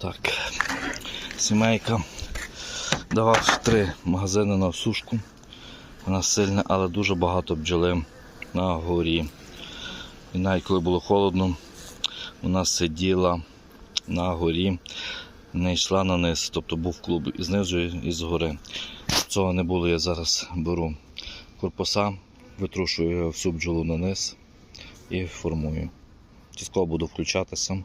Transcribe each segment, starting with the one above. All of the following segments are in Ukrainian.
Так, сімейка. Давав три магазини на сушку. Вона сильна, але дуже багато бджоли на горі. І навіть коли було холодно, вона сиділа на горі, не йшла на низ, тобто був клуб і знизу, і згори. Цього не було, я зараз беру корпуса, витрушую всю бджолу на низ і формую. Частково буду включатися,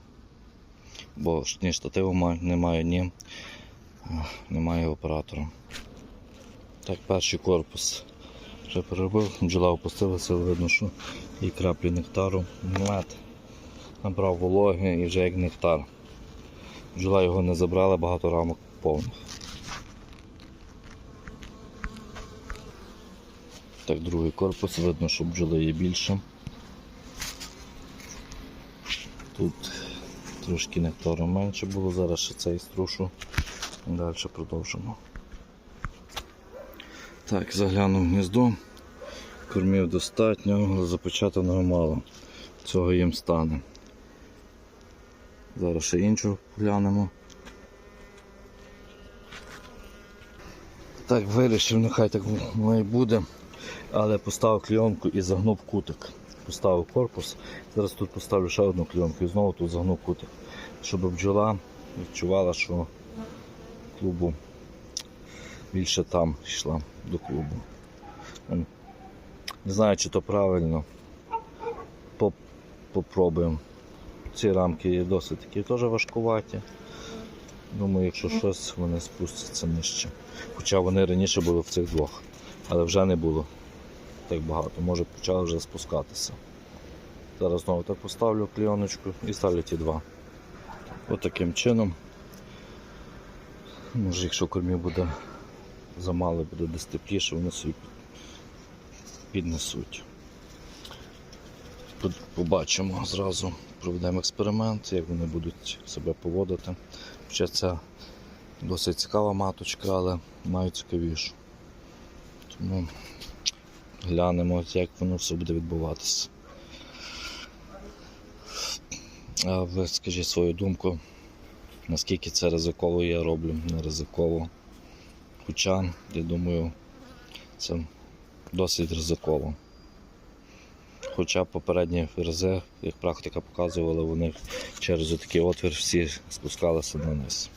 бо ні штативу немає, ні немає оператора. Так, перший корпус вже переробив, бджола опустилася, видно, що і краплі нектару, мед набрав вологи і вже як нектар. Бджола його не забрала, багато рамок повних. Так, другий корпус, видно, що бджоли є більше. Тут трошки нектару менше було, зараз ще цей струшу. Далі продовжимо. Так, заглянув гніздо. Кормів достатньо, запечатаного мало. Цього їм стане. Зараз ще іншу глянемо. Так, вирішив, нехай так і буде, але поставив клійонку і загнув кутик. Поставив корпус. Зараз тут поставлю ще одну клійонку і знову тут загнув кутик. Щоб бджола відчувала, що клубу більше там йшла до клубу. Ем, Не знаю, чи то правильно. Поп- Попробуємо. Ці рамки є досить такі теж важкуваті. Думаю, якщо щось, вони спустяться нижче. Хоча вони раніше були в цих двох, але вже не було так багато. Може почали вже спускатися. Зараз знову так поставлю кліоночку і ставлю ті два. От чином. Може, якщо кормів буде замало, буде десь тепліше, вони собі піднесуть. Побачимо зразу, проведемо експеримент, як вони будуть себе поводити. Хоча це досить цікава маточка, але маю цікавішу. Тому глянемо, як воно все буде відбуватися. А ви скажіть свою думку, наскільки це ризиково я роблю, не ризиково. Хоча, я думаю, це досить ризиково. Хоча попередні рази, як практика показувала, вони через такий отвір всі спускалися на низ.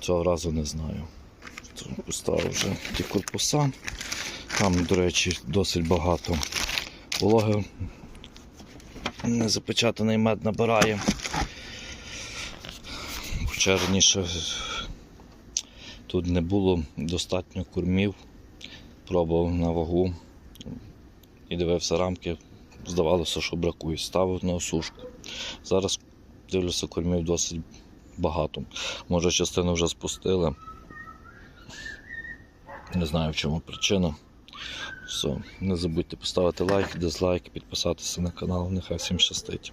Цього разу не знаю. Поставив вже ті корпуса. Там, до речі, досить багато вологи. Незапечатаний мед набирає. Хоча раніше тут не було достатньо кормів, пробував на вагу і дивився рамки, здавалося, що бракує. Ставив на осушку. Зараз дивлюся, кормів досить багато. Може, частину вже спустили. Не знаю в чому причина. Все, не забудьте поставити лайк, дизлайк, підписатися на канал. Нехай всім щастить.